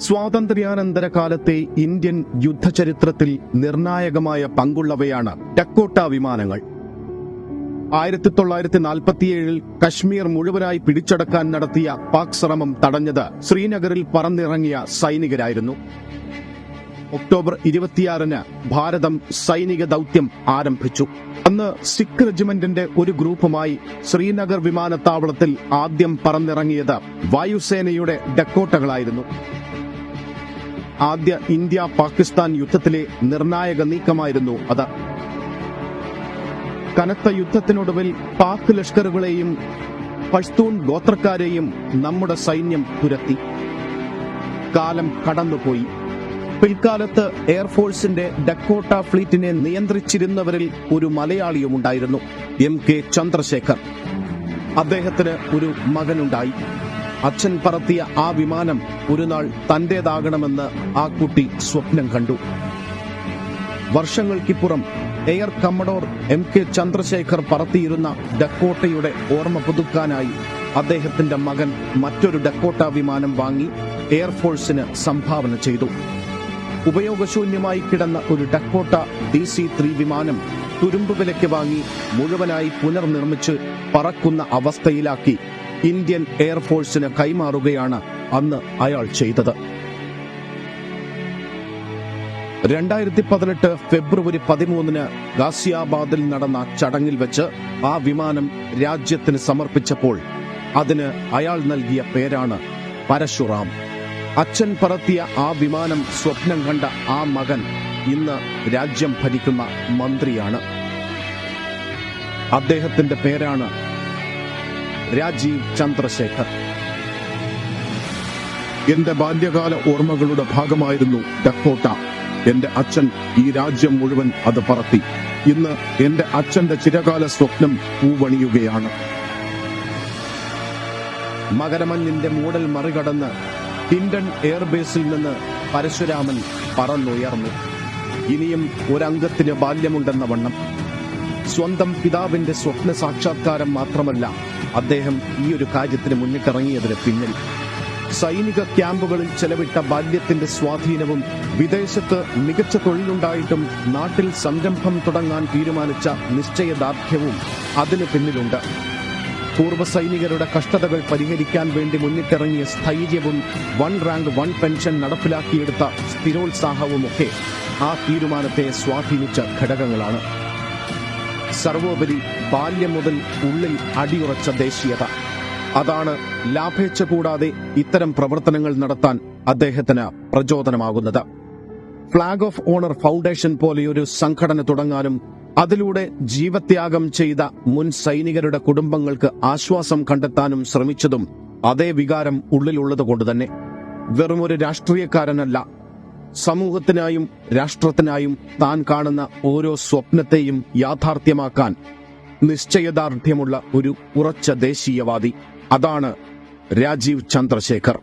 സ്വാതന്ത്ര്യാനന്തര കാലത്തെ ഇന്ത്യൻ യുദ്ധചരിത്രത്തിൽ നിർണായകമായ പങ്കുള്ളവയാണ് ടെക്കോട്ട വിമാനങ്ങൾ. ആയിരത്തി തൊള്ളായിരത്തി നാൽപ്പത്തിയേഴിൽ കശ്മീർ മുഴുവനായി പിടിച്ചടക്കാൻ നടത്തിയ പാക് ശ്രമം തടഞ്ഞത് ശ്രീനഗറിൽ പറന്നിറങ്ങിയ സൈനികരായിരുന്നു. ഒക്ടോബർ ഇരുപത്തിയാറിന് ഭാരതം സൈനിക ദൌത്യം ആരംഭിച്ചു. അന്ന് സിഖ് റെജിമെന്റിന്റെ ഒരു ഗ്രൂപ്പുമായി ശ്രീനഗർ വിമാനത്താവളത്തിൽ ആദ്യം പറന്നിറങ്ങിയത് വായുസേനയുടെ ഡക്കോട്ടകളായിരുന്നു. ആദ്യ ഇന്ത്യ പാകിസ്ഥാൻ യുദ്ധത്തിലെ നിർണായക നീക്കമായിരുന്നു അത്. കനത്ത യുദ്ധത്തിനൊടുവിൽ പാക് ലഷ്കറുകളെയും പഷ്തൂൺ ഗോത്രക്കാരെയും നമ്മുടെ സൈന്യം തുരത്തി. കാലം കടന്നുപോയി. പിൽക്കാലത്ത് എയർഫോഴ്സിന്റെ ഡക്കോട്ട ഫ്ലീറ്റിനെ നിയന്ത്രിച്ചിരുന്നവരിൽ ഒരു മലയാളിയും ഉണ്ടായിരുന്നു എം കെ ചന്ദ്രശേഖർ. അദ്ദേഹത്തിന് ഒരു മകനുണ്ടായി. അച്ഛൻ പറത്തിയ ആ വിമാനം ഒരു നാൾ തന്റേതാകണമെന്ന് ആ കുട്ടി സ്വപ്നം കണ്ടു. വർഷങ്ങൾക്കിപ്പുറം air commodore M K Chandrasekhar പറത്തിയിരുന്ന ഡക്കോട്ടയുടെ ഓർമ്മ പുതുക്കാനായി അദ്ദേഹത്തിന്റെ മകൻ മറ്റൊരു ഡക്കോട്ട വിമാനം വാങ്ങി എയർഫോഴ്സിന് സംഭാവന ചെയ്തു. ഉപയോഗശൂന്യമായി കിടന്ന ഒരു ഡക്കോട്ട ഡി സി ത്രീ വിമാനം തുരുമ്പ് വിലയ്ക്ക് വാങ്ങി മുഴുവനായി പുനർനിർമ്മിച്ച് പറക്കുന്ന അവസ്ഥയിലാക്കി. ഇന്ത്യൻ എയർഫോഴ്സിന് കൈമാറുകയാണ് അന്ന് അയാൾ ചെയ്തത്. രണ്ടായിരത്തി പതിനെട്ട് ഫെബ്രുവരി പതിമൂന്നിന് ഗാസിയാബാദിൽ നടന്ന ചടങ്ങിൽ വെച്ച് ആ വിമാനം രാജ്യത്തിന് സമർപ്പിച്ചപ്പോൾ അതിന് അയാൾ നൽകിയ പേരാണ് പരശുറാം. അച്ഛൻ പറത്തിയ ആ വിമാനം സ്വപ്നം കണ്ട ആ മകൻ ഇന്ന് രാജ്യം ഭരിക്കുന്ന മന്ത്രിയാണ്. അദ്ദേഹത്തിന്റെ പേരാണ് രാജീവ് ചന്ദ്രശേഖർ. എന്റെ ബാല്യകാല ഓർമ്മകളുടെ ഭാഗമായിരുന്നു ഡക്കോട്ട. എന്റെ അച്ഛൻ ഈ രാജ്യം മുഴുവൻ അത് പറത്തി. ഇന്ന് എന്റെ അച്ഛന്റെ ചിരകാല സ്വപ്നം പൂവണിയുകയാണ്. മകരമഞ്ഞിന്റെ മൂടൽ മറികടന്ന് ഹിൻഡൻ എയർബേസിൽ നിന്ന് പരശുരാമൻ പറന്നുയർന്നു. ഇനിയും ഒരംഗത്തിന് ബാല്യമുണ്ടെന്ന വണ്ണം. സ്വന്തം പിതാവിന്റെ സ്വപ്ന സാക്ഷാത്കാരം മാത്രമല്ല അദ്ദേഹം ഈ ഒരു കാര്യത്തിന് മുന്നിട്ടിറങ്ങിയതിന് പിന്നിൽ. സൈനിക ക്യാമ്പുകളിൽ ചെലവിട്ട ബാല്യത്തിന്റെ സ്വാധീനവും വിദേശത്ത് മികച്ച തൊഴിലുണ്ടായിട്ടും നാട്ടിൽ സംരംഭം തുടങ്ങാൻ തീരുമാനിച്ച നിശ്ചയദാർഢ്യവും അതിനു പിന്നിലുണ്ട്. പൂർവ സൈനികരുടെ കഷ്ടതകൾ പരിഹരിക്കാൻ വേണ്ടി മുന്നിട്ടിറങ്ങിയ സ്ഥൈര്യവും വൺ റാങ്ക് വൺ പെൻഷൻ നടപ്പിലാക്കിയെടുത്ത സ്ഥിരോത്സാഹവുമൊക്കെ ആ തീരുമാനത്തെ സ്വാധീനിച്ച ഘടകങ്ങളാണ്. സർവോപരി ബാല്യം മുതൽ ഉള്ളിൽ അടിയുറച്ച ദേശീയത. അതാണ് ലാഭേച്ഛ കൂടാതെ ഇത്തരം പ്രവർത്തനങ്ങൾ നടത്താൻ അദ്ദേഹത്തിന് പ്രചോദനമാകുന്നത്. ഫ്ളാഗ് ഓഫ് ഓണർ ഫൗണ്ടേഷൻ പോലെയൊരു സംഘടന തുടങ്ങാനും അതിലൂടെ ജീവത്യാഗം ചെയ്ത മുൻ സൈനികരുടെ കുടുംബങ്ങൾക്ക് ആശ്വാസം കണ്ടെത്താനും ശ്രമിച്ചതും അതേ വികാരം ഉള്ളിലുള്ളതുകൊണ്ട് തന്നെ വെറുമൊരു രാഷ്ട്രീയക്കാരനല്ല സമൂഹത്തിനായും രാഷ്ട്രത്തിനായും താൻ കാണുന്ന ഓരോ സ്വപ്നത്തെയും യാഥാർത്ഥ്യമാക്കാൻ നിശ്ചയദാർഢ്യമുള്ള ഒരു ഉറച്ച ദേശീയവാദി. അതാണ് രാജീവ് ചന്ദ്രശേഖർ.